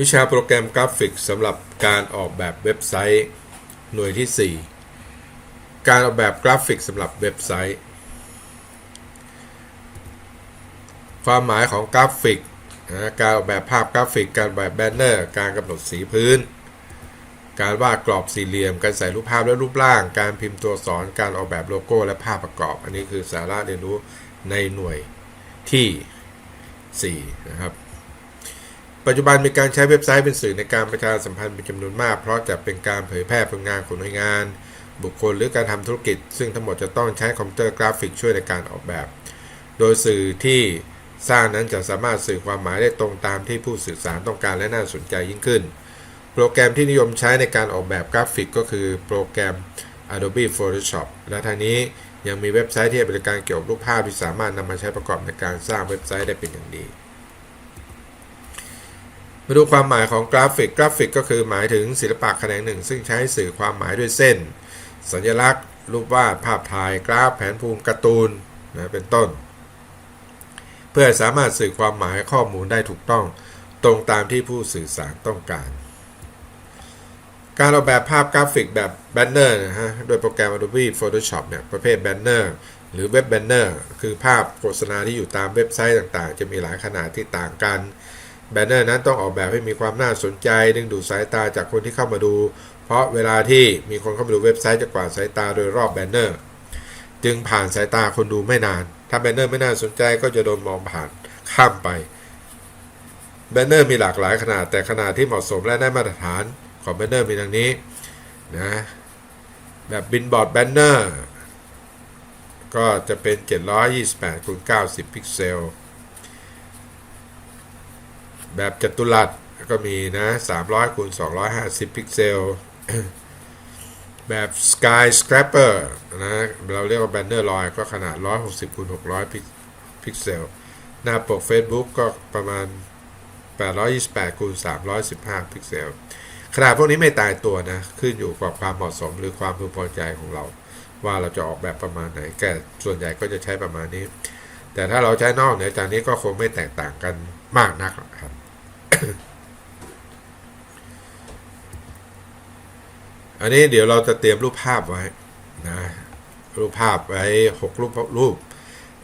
วิชาโปรแกรมกราฟิกสำหรับการออกแบบเว็บไซต์ หน่วยที่ 4 การออกแบบกราฟิกสำหรับเว็บไซต์ ความหมายของกราฟิกนะการออกแบบภาพกราฟิก การออกแบบแบนเนอร์ การกำหนดสีพื้น การวาดกรอบสี่เหลี่ยม การใส่รูปภาพและรูปร่าง การพิมพ์ตัวสอนการออกแบบโลโก้และภาพประกอบ อันนี้คือสาระเรียนรู้ในหน่วยที่ 4 นะครับ ปัจจุบันมีการใช้เว็บไซต์เป็นสื่อในการประชาสัมพันธ์เป็นจำนวนมาก เพราะจะเป็นการเผยแพร่ผลงานของหน่วยงาน บุคคลหรือการทำธุรกิจ ซึ่งทั้งหมดจะต้องใช้คอมพิวเตอร์กราฟิกช่วยในการออกแบบ โดยสื่อที่สร้างนั้นจะสามารถสื่อความหมายได้ตรงตามที่ผู้สื่อสารต้องการและน่าสนใจยิ่งขึ้น โปรแกรมที่นิยมใช้ในการออกแบบกราฟิกก็คือโปรแกรม Adobe Photoshop และทางนี้ยังมีเว็บไซต์ที่ให้บริการเกี่ยวกับรูปภาพที่สามารถนำมาใช้ประกอบในการสร้างเว็บไซต์ได้เป็นอย่างดี มาดูความหมายของกราฟิก กราฟิกก็คือหมายถึงศิลปะแขนงหนึ่ง ซึ่งใช้สื่อความหมายด้วยเส้น สัญลักษณ์ รูปวาด ภาพถ่าย กราฟ แผนภูมิ การ์ตูนนะเป็นต้น เพื่อสามารถสื่อความหมายข้อมูลได้ถูกต้อง ตรงตามที่ผู้สื่อสารต้องการ การออกแบบภาพกราฟิกแบบแบนเนอร์นะฮะ โดยโปรแกรม Adobe Photoshop เนี่ย ประเภทแบนเนอร์หรือเว็บแบนเนอร์ คือภาพโฆษณาที่อยู่ตามเว็บไซต์ต่างๆ จะมีหลายขนาดที่ต่างกัน แบนเนอร์นั้นต้องออกแบบให้มีความน่าสนใจ ดึงดูดสายตาจากคนที่เข้ามาดู เพราะเวลาที่มีคนเข้ามาดูเว็บไซต์จะกวาดสายตาโดยรอบแบนเนอร์ จึงผ่านสายตาคนดูไม่นาน ถ้าแบนเนอร์ไม่น่าสนใจก็จะโดนมองผ่านข้ามไป แบนเนอร์มีหลากหลายขนาดแต่ขนาดที่เหมาะสมและได้มาตรฐานของแบนเนอร์มีดังนี้นะแบบบินบอร์ดแบนเนอร์ก็จะเป็น 728คูณ90 พิกเซล แบบจัตุรัสก็มีนะ 300คูณ250 พิกเซล แบบ Skyscraper นะเราเรียกว่าแบนเนอร์ลอยก็ขนาด 160คูณ600 พิกเซล หน้าปก Facebook ก็ประมาณ 828คูณ315 พิกเซล ขนาดพวกนี้ไม่ตายตัวนะ ขึ้นอยู่กับความเหมาะสมหรือความพึงพอใจของเรา ว่าเราจะออกแบบประมาณไหนแก่ส่วนใหญ่ก็จะใช้ประมาณนี้ แต่ถ้าเราใช้นอกเหนือจากนี้ก็คงไม่แตกต่างกันมากนักครับ อันนี้เดี๋ยวเราจะเตรียมรูปภาพไว้นะรูปภาพไว้6รูปรูป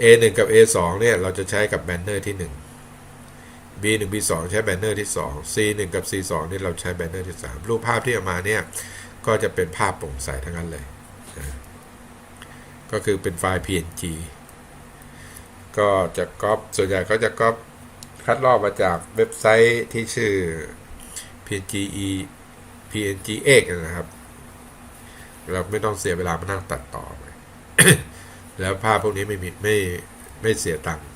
A1 กับ A2 เนี่ยเราจะใช้กับแบนเนอร์ที่ 1 B1 B2 ใช้แบนเนอร์ที่ 2 C1 กับ C2 นี่เราใช้แบนเนอร์ที่ 3 รูปภาพที่เอามาเนี่ยก็จะเป็นภาพโปร่งใสทั้งนั้นเลยนะก็คือเป็นไฟล์ PNG ก็จะก๊อปส่วนใหญ่ก็จะก๊อป คัดลอกมาจากเว็บไซต์ที่ชื่อ PNGE PNGX นะครับ เราไม่ต้องเสียเวลามานั่งตัดต่อ แล้วภาพพวกนี้ไม่มีไม่ไม่เสียตังค์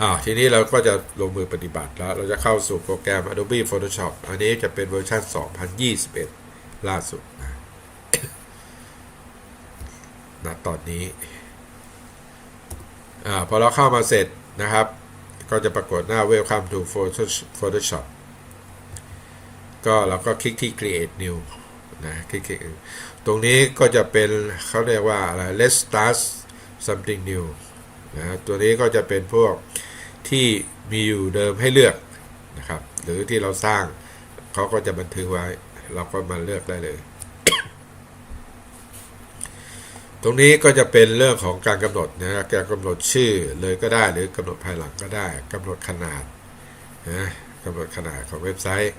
อ่าทีนี้เราก็จะลงมือปฏิบัติแล้ว เราจะเข้าสู่โปรแกรม Adobe Photoshop อันนี้จะเป็นเวอร์ชัน2021 ล่าสุดนะนะตอนนี้อ่าพอเราเข้ามาเสร็จ นะครับ ก็จะปรากฏหน้า Welcome to Photoshop ก็เราก็คลิกที่ Create New นะคลิกๆตรงนี้ก็จะเป็นเขาเรียกว่าอะไร Let's start something new นะตัวนี้ก็จะเป็นพวกที่มีอยู่เดิมให้เลือกนะครับ หรือที่เราสร้างเขาก็จะบันทึกไว้ เราก็มาเลือกได้เลย ตรงนี้ก็จะเป็นเรื่องของการกำหนดนะการกำหนดชื่อเลยก็ได้หรือกำหนดภายหลังก็ได้กำหนดขนาดนะกำหนดขนาดของเว็บไซต์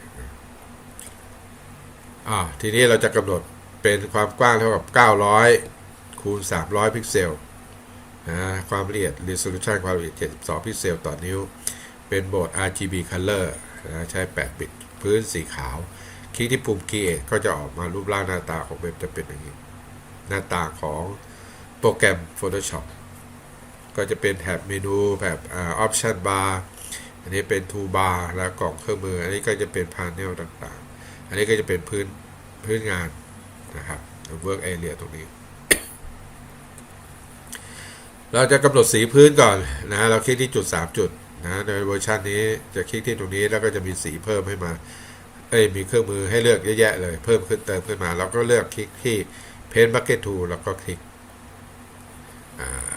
อ่าทีนี้เราจะกำหนดเป็นความกว้างเท่ากับ 900 คูณ 300 พิกเซลนะความละเอียด resolution ความละเอียด 72 พิกเซลต่อนิ้ว เป็นโหมด RGB color นะใช้ 8 บิต พื้นสีขาว คลิกที่ปุ่ม create ก็จะออกมารูปร่างหน้าตาของเว็บจะเป็นอย่างนี้ หน้าตาของโปรแกรม Photoshop ก็จะเป็นแถบเมนูแบบอ่า option bar อันนี้เป็น toolbar แล้วกล่องเครื่องมือ อันนี้ก็จะเป็น panel ต่างๆ อันนี้ก็จะเป็นพื้นพื้นงานนะครับ work area ตรงนี้ เราจะกำหนดสีพื้นก่อนนะเราคลิกที่จุด 3 จุดนะในเวอร์ชันนี้จะคลิกที่ตรงนี้แล้วก็จะมีสีเพิ่มให้มาเอ้ยมีเครื่องมือให้เลือกเยอะแยะเลยเพิ่มขึ้นเติมขึ้นมา เราก็เลือกคลิกที่ Paint Bucket Tool แล้วก็คลิก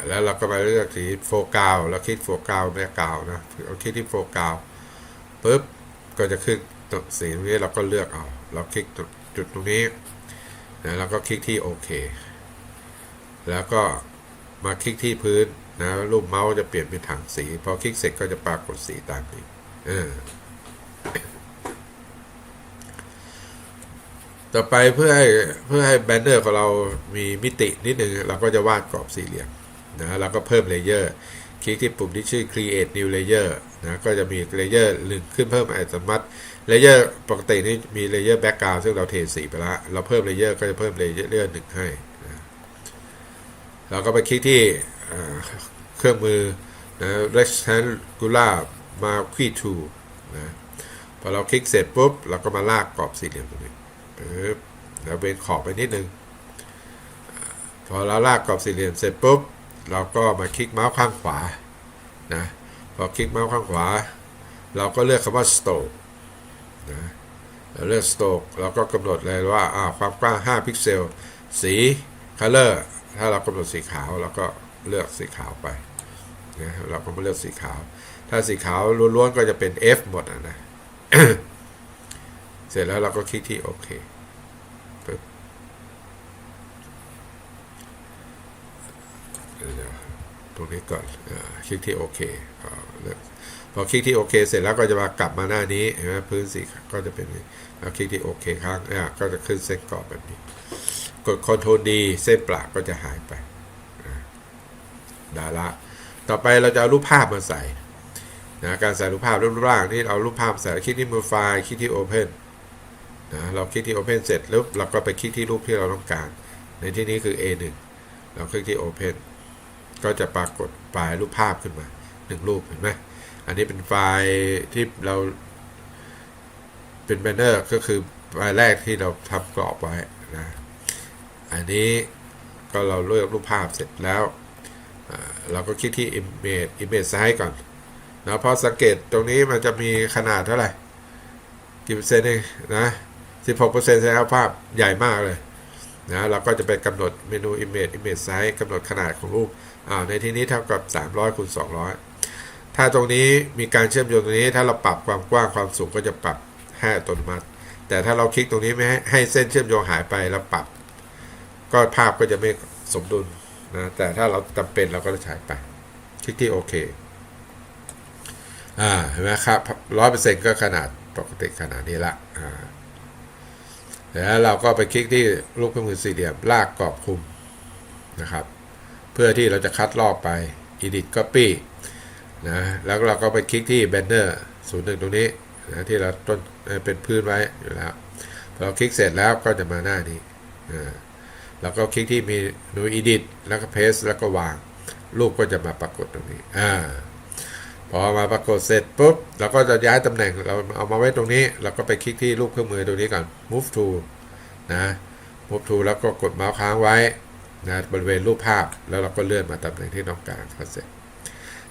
แล้วเราก็มาเลือกสีโฟกัสแล้วคลิกโฟกัสแม่กาวนะเราคลิกที่โฟกัสปุ๊บก็จะขึ้นตรงสีตรงนี้เราก็เลือกเอาเราคลิกจุดตรงนี้นะแล้วก็คลิกที่โอเค แล้วก็มาคลิกที่พื้นนะรูปเมาส์จะเปลี่ยนเป็นถังสี พอคลิกเสร็จก็จะปรากฏสีตามนี้เออ ต่อไปเพื่อให้เพื่อให้แบนเนอร์ของเรามีมิตินิดนึงเราก็จะวาดกรอบสี่เหลี่ยมนะแล้วก็เพิ่มเลเยอร์คลิกที่ปุ่มที่ชื่อ create new layer นะก็จะมีเลเยอร์หนึ่งขึ้นเพิ่มอัตโนมัติเลเยอร์ปกตินี่มีเลเยอร์แบ็กกราวซึ่งเราเทสีไปแล้วเราเพิ่มเลเยอร์ก็จะเพิ่มเลเยอร์หนึ่งให้นะเราก็ไปคลิกที่เครื่องมือนะ rectangular marquee tool นะพอเราคลิกเสร็จปุ๊บเราก็มาลากกรอบสี่เหลี่ยมตรงนี้ ปึ๊บแล้วเบนขอบไปนิดนึง พอเราลากกรอบสี่เหลี่ยมเสร็จปุ๊บ เราก็มาคลิกเมาส์ข้างขวา นะ พอคลิกเมาส์ข้างขวา เราก็เลือกคำว่า stroke นะเราเลือก stroke เราก็กำหนดเลยว่าอ่าความกว้าง 5 พิกเซล สี color ถ้าเรากำหนดสีขาวเราก็เลือกสีขาวไปนะเราก็มาเลือกสีขาว ถ้าสีขาวล้วนๆก็จะเป็น F หมดนะ เสร็จแล้วเราก็คลิกที่โอเคปึ๊บตรงนี้ก่อนอคลิกที่โอเคอ่าเลือกพอคลิกที่โอเค เสร็จแล้วก็จะมากลับมาหน้านี้เห็นไหมพื้นสีก็จะเป็นนี้แล้วคลิกที่โอเคครั้งอ่ก็จะขึ้นเส้นกรอบแบบนี้ กด Ctrl D เส้นปลาก็จะหายไปอ่าละต่อไปเราจะเอารูปภาพมาใส่นะการใส่รูปภาพรูปร่างนี่เอารูปภาพใส่คลิกที่มือไฟล์คลิกที่ Open นะเราคลิกที่ Open เสร็จแล้วเราก็ไปคลิกที่รูปที่เราต้องการ ในที่นี้คือ A1 เราคลิกที่ Open ก็จะปรากฏไฟล์รูปภาพขึ้นมาหนึ่งรูปเห็นไหมอันนี้เป็นไฟล์ที่เรา เป็นแบนเนอร์ก็คือไฟล์แรกที่เราทำกรอบไว้นะอันนี้ก็เราเลือกรูปภาพเสร็จแล้ว เราก็คลิกที่ Image Image Size ก่อนนะเพราะสังเกตตรงนี้มันจะมีขนาดเท่าไหร่กี่เปอร์เซ็นต์เองนะ 16เปอร์เซ็นต์ใช่ครับภาพใหญ่มากเลยนะเราก็จะไปกำหนดเมนู image image size กำหนดขนาดของรูปอ่าในที่นี้เท่ากับ 300คูณ200 ถ้าตรงนี้มีการเชื่อมโยงตรงนี้ ถ้าเราปรับความกว้างความสูงก็จะปรับให้อัตโนมัติ แต่ถ้าเราคลิกตรงนี้ไม่ให้ให้เส้นเชื่อมโยงหายไปแล้วปรับ ก็ภาพก็จะไม่สมดุลนะแต่ถ้าเราจำเป็นเราก็จะใช้ไป คลิกที่โอเคอ่าเห็นไหมครับร้อยเปอร์เซ็นต์ก็ขนาดปกติขนาดนี้ละอ่า แล้วเราก็ไปคลิกที่รูปเครื่องมือสี่เหลี่ยมลากกรอบคุมนะครับ เพื่อที่เราจะคัดลอกไป edit copy นะแล้วเราก็ไปคลิกที่ banner ศูนย์หนึ่งตรงนี้นะที่เราต้นเป็นพื้นไว้อยู่แล้วพอเราคลิกเสร็จแล้วก็จะมาหน้านี้อ่าแล้วก็คลิกที่มีหนู edit แล้วก็ paste แล้วก็วาง รูปก็จะมาปรากฏตรงนี้อ่า พอมาปรากฏเสร็จปุ๊บเราก็จะย้ายตำแหน่งเราเอามาไว้ตรงนี้ เราก็ไปคลิกที่รูปเครื่องมือตรงนี้ก่อน move to นะ move to แล้วก็กดเมาส์ค้างไว้นะบริเวณรูปภาพแล้วเราก็เลื่อนมาตำแหน่งที่ต้องการก็เสร็จ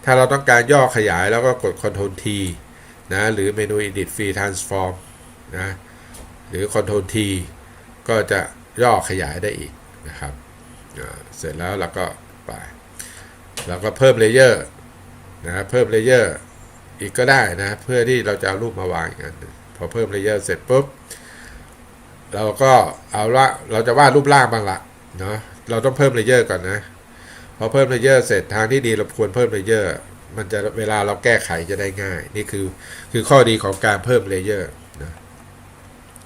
ถ้าเราต้องการย่อขยายแล้วก็กด Ctrl T นะหรือเมนู Edit Free Transform นะหรือ Ctrl T ก็จะย่อขยายได้อีกนะครับเสร็จแล้วเราก็ไปเราก็เพิ่มเลเยอร์ นะเพิ่มเลเยอร์อีกก็ได้นะเพื่อที่เราจะเอารูปมาวางอีกอันพอเพิ่มเลเยอร์เสร็จปุ๊บเราก็เอาละเราจะวาดรูปร่างบ้างละเนาะเราต้องเพิ่มเลเยอร์ก่อนนะพอเพิ่มเลเยอร์เสร็จทางที่ดีเราควรเพิ่มเลเยอร์มันจะเวลาเราแก้ไขจะได้ง่าย นี่คือคือข้อดีของการเพิ่มเลเยอร์นะ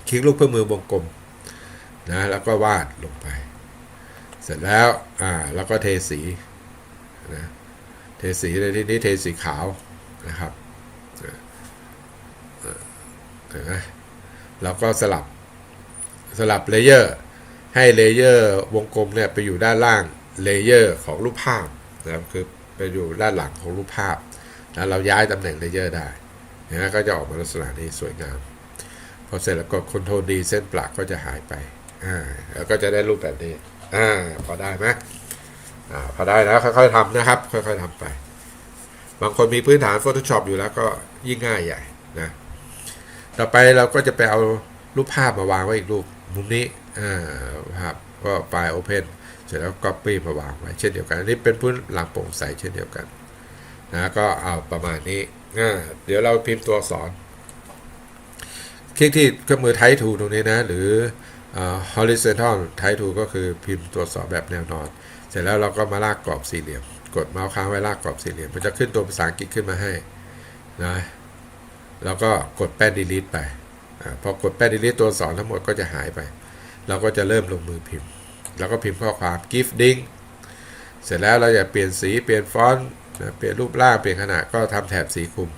คลิกลูกเครื่อมือวงกลมนะแล้วก็วาดลงไป เสร็จแล้วอ่าแล้วก็เทสีนะ เทสีในที่นี้เทสีขาวนะครับเห็นไหมเราก็สลับสลับเลเยอร์ให้เลเยอร์วงกลมเนี่ยไปอยู่ด้านล่างเลเยอร์ของรูปภาพนะครับคือไปอยู่ด้านหลังของรูปภาพแล้วเราย้ายตำแหน่งเลเยอร์ได้นะก็จะออกมาลักษณะนี้สวยงาม พอเสร็จแล้วก็คอนโทรลดีเส้นปลักก็จะหายไปอ่าแล้วก็จะได้รูปแบบนี้อ่าพอได้ไหม อ่าพอได้แล้วค่อยๆทำนะครับ ค่อยๆทำไป บางคนมีพื้นฐาน Photoshop อยู่แล้วก็ยิ่งง่ายใหญ่นะต่อไปเราก็จะไปเอารูปภาพมาวางไว้อีกรูปมุมนี้อ่าภาพก็ไฟล์ Open เสร็จแล้ว Copy มาวางไว้เช่นเดียวกันอันนี้เป็นพื้นหลังโปร่งใสเช่นเดียวกันนะก็เอาประมาณนี้อ่าเดี๋ยวเราพิมพ์ตัวอักษรคลิกที่เครื่องมือ Type Tool ตรงนี้นะ หรืออ horizontal Type Tool ก็คือพิมพ์ตรวจสอบแบบแนวนอน เสร็จแล้วเราก็มาลากกรอบสี่เหลี่ยม กดเมาส์ค้างไว้ลากกรอบสี่เหลี่ยม มันจะขึ้นตัวภาษาอังกฤษขึ้นมาให้นะแล้วก็กดแป้น delete ไปอาพอกดแป้น delete ตัวสอักษรทั้งหมดก็จะหายไป เราก็จะเริ่มลงมือพิมพ์ แล้วก็พิมพ์ข้อความ gift ding เสร็จแล้วเราจะเปลี่ยนสีเปลี่ยนฟอนต์นะเปลี่ยนรูปร่างเปลี่ยนขนาดก็ทำแถบสีคุม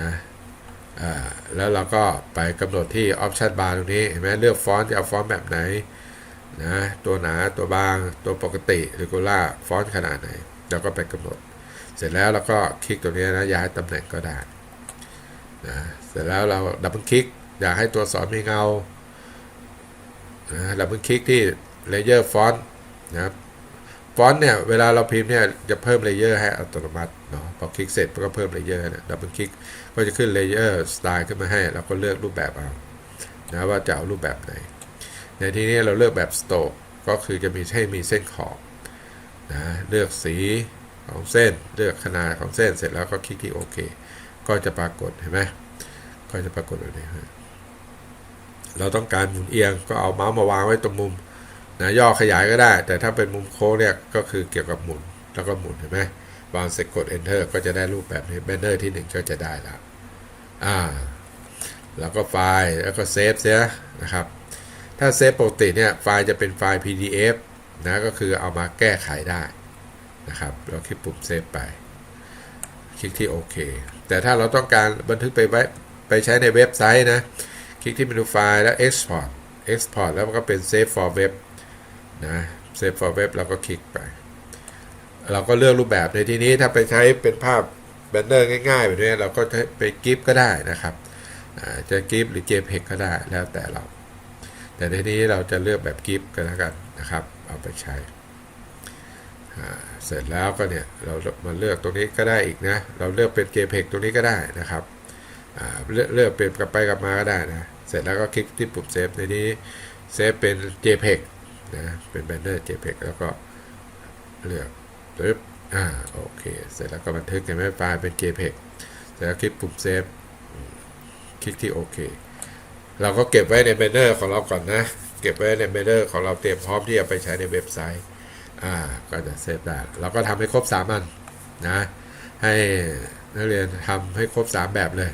นะอ่าแล้วเราก็ไปกำหนดที่ option bar ตรงนี้เห็นไหมเลือกฟอนต์จะเอาฟอนต์แบบไหน นะตัวหนาตัวบางตัวปกติหรือกูล่าฟอนต์ขนาดไหนเราก็ไปกำหนด เสร็จแล้วเราก็คลิกตรงนี้นะย้ายตำแหน่งก็ได้นะเสร็จแล้วเราดับเบิลคลิกอยากให้ตัวสอักษรมีเงานะดับเบิลคลิกที่ layer font นะครับฟอนต์เนี่ยเวลาเราพิมพ์เนี่ยจะเพิ่มเลเยอร์ให้อัตโนมัติเนาะพอคลิกเสร็จมันก็เพิ่มเลเยอร์นะดับเบิลคลิกก็จะขึ้นเลเยอร์สไตล์ขึ้นมาให้เราก็เลือกรูปแบบเอานะว่าจะเอารูปแบบไหน ในที่นี้เราเลือกแบบสโตกก็คือจะมีให้มีเส้นขอบนะเลือกสีของเส้นเลือกขนาดของเส้นเสร็จแล้วก็คลิกที่โอเคก็จะปรากฏเห็นไหมก็จะปรากฏแบบนี้เราต้องการหมุนเอียงก็เอาเมาส์มาวางไว้ตรงมุมนะย่อขยายก็ได้ แต่ถ้าเป็นมุมโค้งเนี่ยก็คือเกี่ยวกับหมุนแล้วก็หมุนเห็นไหมวางเสร็จกด enter ก็จะได้รูปแบบนี้ banner ที่ 1 ก็จะได้แล้วอ่าแล้วก็ไฟล์แล้วก็เซฟเสียนะครับ ถ้าเซฟปกติเนี่ยไฟล์จะเป็นไฟล์ PDF นะก็คือเอามาแก้ไขได้นะครับ เราคลิกปุ่มเซฟไป คลิกที่โอเค แต่ถ้าเราต้องการบันทึกไปไว้ไปใช้ในเว็บไซต์นะ คลิกที่เมนูไฟล์แล้ว export export แล้วมันก็เป็น save for web นะ save for web เราก็คลิกไป เราก็เลือกรูปแบบในที่นี้ถ้าไปใช้เป็นภาพแบนเนอร์ง่ายๆแบบนี้เราก็ใช้ไปกิฟก็ได้นะครับ จะกิฟหรือ JPEG ก็ได้แล้วแต่เรา แต่ในที่นี้เราจะเลือกแบบกิฟกันแล้วกันนะครับ เอาไปใช้ เสร็จแล้วก็เนี่ยเรามาเลือกตรงนี้ก็ได้อีกนะ เราเลือกเป็น JPEG ตรงนี้ก็ได้นะครับเลือกเลือกเปลี่ยนกลับไปกลับมาก็ได้นะ เสร็จแล้วก็คลิกที่ปุ่มเซฟในนี้เซฟเป็น JPEG นะเป็นแบนเนอร์ JPEG แล้วก็เลือกปึ๊บอ่าโอเค เสร็จแล้วก็บันทึกในแม่ไฟล์เป็น JPEG เสร็จแล้วคลิกปุ่มเซฟคลิกที่โอเค เราก็เก็บไว้ในแบนเนอร์ของเราก่อนนะ เก็บไว้ในแบนเนอร์ของเราเตรียมพร้อมที่จะไปใช้ในเว็บไซต์ อ่า ก็จะเซฟได้ เราก็ทำให้ครบ3อันนะ ให้นักเรียนทำให้ครบ 3 แบบเลย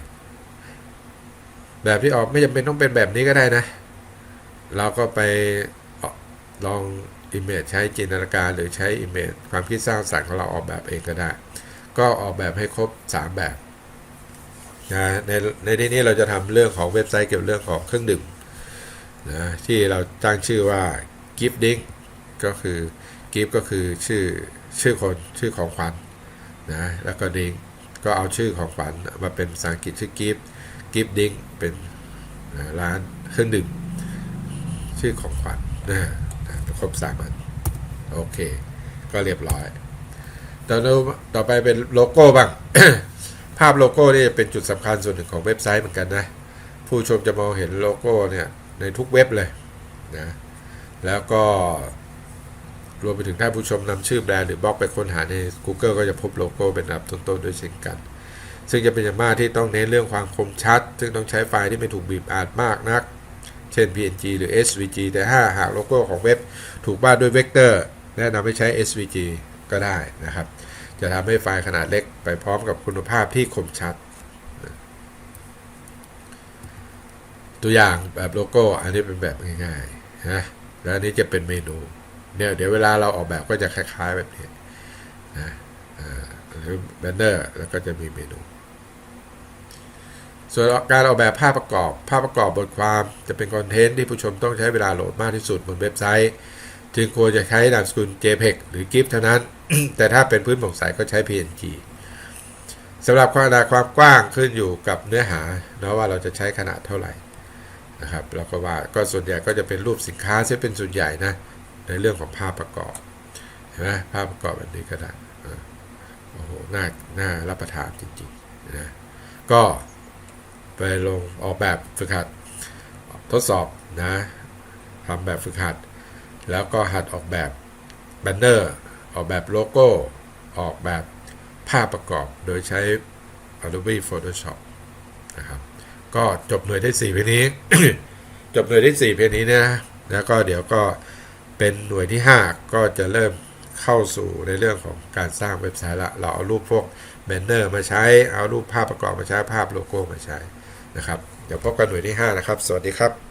แบบที่ออกไม่จำเป็นต้องเป็นแบบนี้ก็ได้นะ เราก็ไปลอง Image ใช้จินตนาการหรือใช้ Image ความคิดสร้างสรรค์ของเราออกแบบเองก็ได้ ก็ออกแบบให้ครบ 3 แบบ นะในในที่นี้เราจะทำเรื่องของเว็บไซต์เกี่ยวกับเรื่องของเครื่องดื่มนะที่เราตั้งชื่อว่า Gift Ding ก็คือ Gift ก็คือชื่อชื่อคนชื่อของขวัญนะแล้วก็ Ding ก็เอาชื่อของขวัญมาเป็นภาษาอังกฤษชื่อ Gift Gift Ding เป็นร้านเครื่องดื่มชื่อของขวัญนะนะครบสามอันโอเค ก็เรียบร้อยต่อต่อไปเป็นโลโก้บ้าง ภาพโลโก้นี่เป็นจุดสำคัญส่วนหนึ่งของเว็บไซต์เหมือนกันนะ ผู้ชมจะมองเห็นโลโก้เนี่ยในทุกเว็บเลยนะแล้วก็รวมไปถึงถ้าผู้ชมนำชื่อแบรนด์หรือบล็อกไปค้นหาใน Google ก็จะพบโลโก้เป็นอันดับต้นๆด้วยเช่นกัน ซึ่งจะเป็นอย่างมากที่ต้องเน้นเรื่องความคมชัด ซึ่งต้องใช้ไฟล์ที่ไม่ถูกบีบอัดมากนัก เช่น PNG หรือ SVG แต่ถ้าหากโลโก้ของเว็บถูกวาดด้วยเวกเตอร์แนะนำให้ใช้ SVG ก็ได้นะครับ จะทำให้ไฟล์ขนาดเล็กไปพร้อมกับคุณภาพที่คมชัด ตัวอย่างแบบโลโก้อันนี้เป็นแบบง่ายๆนะแล้วอันนี้จะเป็นเมนูเนี่ยเดี๋ยวเวลาเราออกแบบก็จะคล้ายๆแบบนี้นะอ่าหรือแบนเนอร์แล้วก็จะมีเมนู ส่วนการออกแบบภาพประกอบ ภาพประกอบบทความจะเป็นคอนเทนต์ที่ผู้ชมต้องใช้เวลาโหลดมากที่สุดบนเว็บไซต์ จึงควรจะใช้นามสกุล JPEG หรือ GIF เท่านั้น แต่ถ้าเป็นพื้นโปร่งใสก็ใช้ PNG สำหรับขนาดความกว้างขึ้นอยู่กับเนื้อหานะว่าเราจะใช้ขนาดเท่าไหร่นะครับเราก็ว่าก็ส่วนใหญ่ก็จะเป็นรูปสินค้าที่เป็นส่วนใหญ่นะในเรื่องของภาพประกอบเห็นไหมภาพประกอบแบบนี้ก็ได้โอ้โหน่าน่ารับประทานจริงๆนะก็ไปลงออกแบบฝึกหัดทดสอบนะทำแบบฝึกหัด แล้วก็หัดออกแบบแบนเนอร์ออกแบบโลโก้ออกแบบภาพประกอบโดยใช้ Adobe Photoshop นะครับก็จบหน่วยที่4เพลงนี้ จบหน่วยที่4เพลงนี้นะแล้วก็เดี๋ยวก็เป็นหน่วยที่ 5 ก็จะเริ่มเข้าสู่ในเรื่องของการสร้างเว็บไซต์ละ เราเอารูปพวกแบนเนอร์มาใช้ เอารูปภาพประกอบมาใช้ ภาพโลโก้มาใช้นะครับ เดี๋ยวพบกันหน่วยที่ 5 นะครับ สวัสดีครับ